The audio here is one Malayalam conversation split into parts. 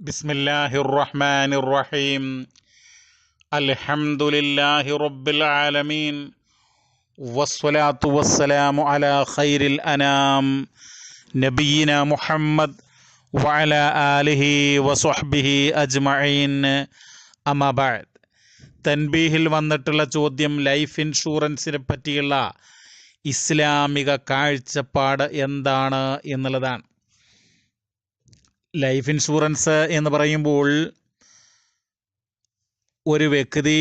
بسم الله الرحمن الرحيم الحمد لله رب العالمين والصلاة والسلام على خير الأنام نبينا محمد وعلى آله وصحبه أجمعين أما بعد തൻബീഹിൽ വന്നിട്ടുള്ള ചോദ്യം ലൈഫ് ഇൻഷുറൻസിനെ പറ്റിയുള്ള ഇസ്ലാമിക കാഴ്ചപ്പാട് എന്താണ് എന്നുള്ളതാണ് ലൈഫ് ഇൻഷുറൻസ് എന്ന് പറയുമ്പോൾ ഒരു വ്യക്തി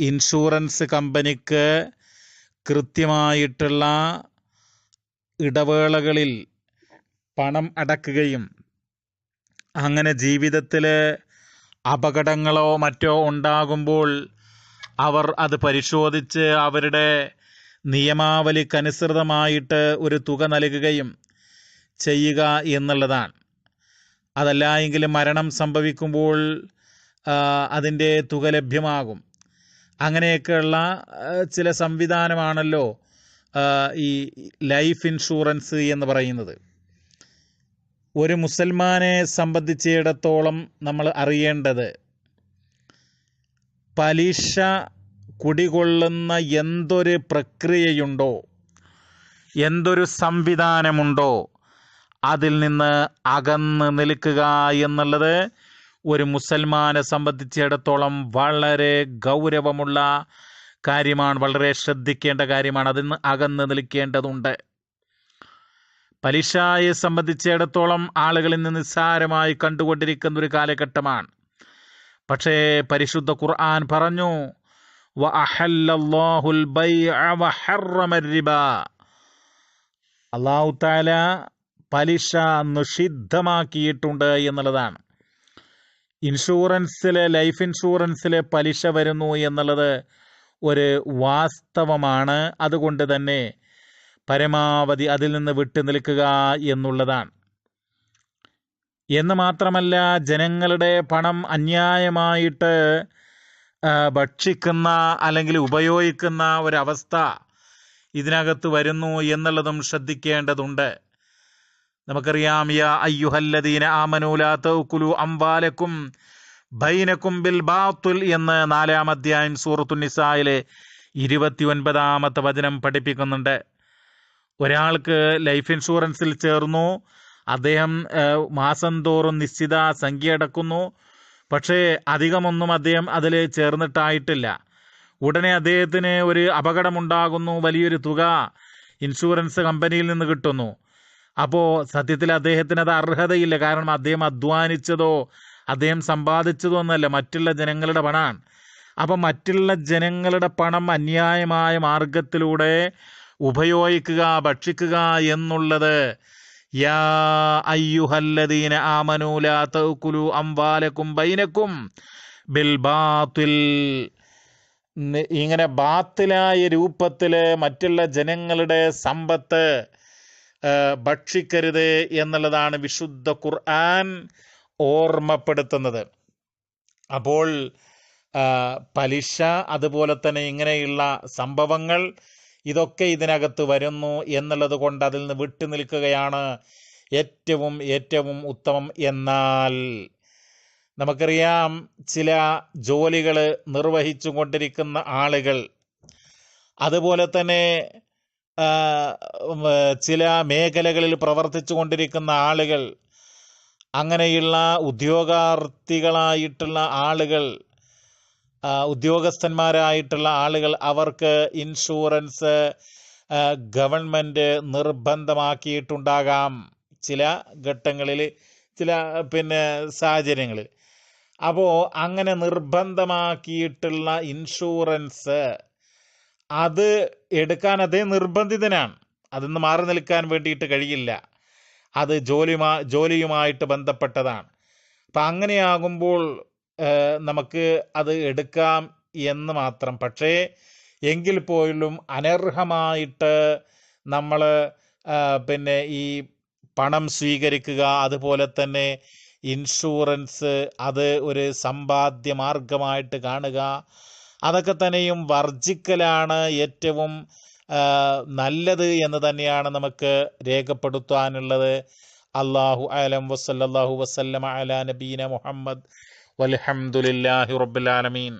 ഇൻഷുറൻസ് കമ്പനിക്ക് കൃത്യമായിട്ടുള്ള ഇടവേളകളിൽ പണം അടക്കുകയും അങ്ങനെ ജീവിതത്തിൽ അപകടങ്ങളോ മറ്റോ ഉണ്ടാകുമ്പോൾ അവർ അത് പരിശോധിച്ച് അവരുടെ നിയമാവലിക്കനുസൃതമായിട്ട് ഒരു തുക നൽകുകയും ചെയ്യുക എന്നുള്ളതാണ്. അതല്ല എങ്കിൽ മരണം സംഭവിക്കുമ്പോൾ അതിന്റെ തുക ലഭ്യമാകും. അങ്ങനെയൊക്കെയുള്ള ചില സംവിധാനമാണല്ലോ ഈ ലൈഫ് ഇൻഷുറൻസ് എന്ന് പറയുന്നത്. ഒരു മുസൽമാനെ സംബന്ധിച്ചിടത്തോളം നമ്മൾ അറിയേണ്ടത് പലിശ കുടികൊള്ളുന്ന എന്തൊരു പ്രക്രിയയുണ്ടോ? എന്തൊരു സംവിധാനമുണ്ടോ? അതിൽ നിന്ന് അകന്ന് നിൽക്കുക എന്നുള്ളത് ഒരു മുസൽമാനെ സംബന്ധിച്ചിടത്തോളം വളരെ ഗൗരവമുള്ള കാര്യമാണ് വളരെ ശ്രദ്ധിക്കേണ്ട കാര്യമാണ്. അതിൽ അകന്ന് നിൽക്കേണ്ടതുണ്ട്. പലിശയെ സംബന്ധിച്ചിടത്തോളം ആളുകളിൽ നിന്ന് നിസ്സാരമായി കണ്ടുകൊണ്ടിരിക്കുന്ന ഒരു കാലഘട്ടമാണ്. പക്ഷേ പരിശുദ്ധ ഖുർആൻ പറഞ്ഞു അള്ളാഹു താല പലിശ നിഷിദ്ധമാക്കിയിട്ടുണ്ട് എന്നുള്ളതാണ്. ഇൻഷുറൻസിലെ ലൈഫ് ഇൻഷുറൻസിലെ പലിശ വരുന്നു എന്നുള്ളത് ഒരു വാസ്തവമാണ്. അതുകൊണ്ട് തന്നെ പരമാവധി അതിൽ നിന്ന് വിട്ടു നിൽക്കുക എന്നുള്ളതാണ്. എന്ന് മാത്രമല്ല ജനങ്ങളുടെ പണം അന്യായമായിട്ട് ഭക്ഷിക്കുന്ന അല്ലെങ്കിൽ ഉപയോഗിക്കുന്ന ഒരവസ്ഥ ഇതിനകത്ത് വരുന്നു എന്നുള്ളതും ശ്രദ്ധിക്കേണ്ടതുണ്ട്. നമുക്കറിയാം യാ അയ്യുഹല്ലദീന ആമനൂല തൗക്കുലു അംവാലക്കും ബൈനക്കും ബിൽ ബാത്തുൽ എന്ന് നാലാം അധ്യായം സൂറത്തു നിസായിലെ ഇരുപത്തി ഒൻപതാമത്തെ വചനം പഠിപ്പിക്കുന്നുണ്ട്. ഒരാൾക്ക് ലൈഫ് ഇൻഷുറൻസിൽ ചേർന്നു. അദ്ദേഹം മാസം തോറും നിശ്ചിത സംഖ്യ അടക്കുന്നു. പക്ഷേ അധികമൊന്നും അദ്ദേഹം അതിൽ ചേർന്നിട്ടായിട്ടില്ല. ഉടനെ അദ്ദേഹത്തിന് ഒരു അപകടമുണ്ടാകുന്നു. വലിയൊരു തുക ഇൻഷുറൻസ് കമ്പനിയിൽ നിന്ന് കിട്ടുന്നു. അപ്പോൾ സത്യത്തിൽ അദ്ദേഹത്തിന് അത് അർഹതയില്ല. കാരണം അദ്ദേഹം അധ്വാനിച്ചതോ അദ്ദേഹം സമ്പാദിച്ചതോ ഒന്നല്ല മറ്റുള്ള ജനങ്ങളുടെ പണമാണ്. അപ്പം മറ്റുള്ള ജനങ്ങളുടെ പണം അന്യായമായ മാർഗത്തിലൂടെ ഉപയോഗിക്കുക ഭക്ഷിക്കുക എന്നുള്ളത് യാ അയ്യുഹല്ലദീന ആമനൂലാ തൗക്കുലു അംവാലക്കും ബൈനക്കും ബിൽ ബാത്തിൽ. ഇങ്ങനെ ബാത്തിലായ രൂപത്തിൽ മറ്റുള്ള ജനങ്ങളുടെ സമ്പത്ത് ഭക്ഷിക്കരുത് എന്നുള്ളതാണ് വിശുദ്ധ ഖുർആൻ ഓർമ്മപ്പെടുത്തുന്നത്. അപ്പോൾ പലിശ അതുപോലെ തന്നെ ഇങ്ങനെയുള്ള സംഭവങ്ങൾ ഇതൊക്കെ ഇതിനകത്ത് വരുന്നു എന്നുള്ളത് കൊണ്ട് അതിൽ നിന്ന് വിട്ടു നിൽക്കുകയാണ് ഏറ്റവും ഏറ്റവും ഉത്തമം. എന്നാൽ നമുക്കറിയാം ചില ജോലികൾ നിർവഹിച്ചു കൊണ്ടിരിക്കുന്ന ആളുകൾ അതുപോലെ തന്നെ ചില മേഖലകളിൽ പ്രവർത്തിച്ചു കൊണ്ടിരിക്കുന്ന ആളുകൾ അങ്ങനെയുള്ള ഉദ്യോഗാർത്ഥികളായിട്ടുള്ള ആളുകൾ ഉദ്യോഗസ്ഥന്മാരായിട്ടുള്ള ആളുകൾ അവർക്ക് ഇൻഷുറൻസ് ഗവൺമെന്റ് നിർബന്ധമാക്കിയിട്ടുണ്ടാകാം ചില ഘട്ടങ്ങളിൽ ചില പിന്നെ സാഹചര്യങ്ങളിൽ. അപ്പോൾ അങ്ങനെ നിർബന്ധമാക്കിയിട്ടുള്ള ഇൻഷുറൻസ് അത് എടുക്കാൻ അദ്ദേഹം നിർബന്ധിതനാണ്. അതിൽ നിന്ന് മാറി നിൽക്കാൻ വേണ്ടിയിട്ട് കഴിയില്ല. അത് ജോലിയുമാ ജോലിയുമായിട്ട് ബന്ധപ്പെട്ടതാണ്. അപ്പം അങ്ങനെയാകുമ്പോൾ നമുക്ക് അത് എടുക്കാം എന്ന് മാത്രം. പക്ഷേ എങ്കിൽ പോലും അനർഹമായിട്ട് നമ്മൾ പിന്നെ ഈ പണം സ്വീകരിക്കുക അതുപോലെ തന്നെ ഇൻഷുറൻസ് അത് ഒരു സമ്പാദ്യ മാർഗമായിട്ട് കാണുക അതൊക്കെ തന്നെയും വർജിക്കലാണ് ഏറ്റവും നല്ലത് എന്ന് തന്നെയാണ് നമുക്ക് രേഖപ്പെടുത്താനുള്ളത്. അള്ളാഹു അലം വസല്ലാഹു വസല്ലമ അല നബീന മുഹമ്മദ്. വലഹമുല്ലാഹി റബ്ബിൽ ആലമീൻ.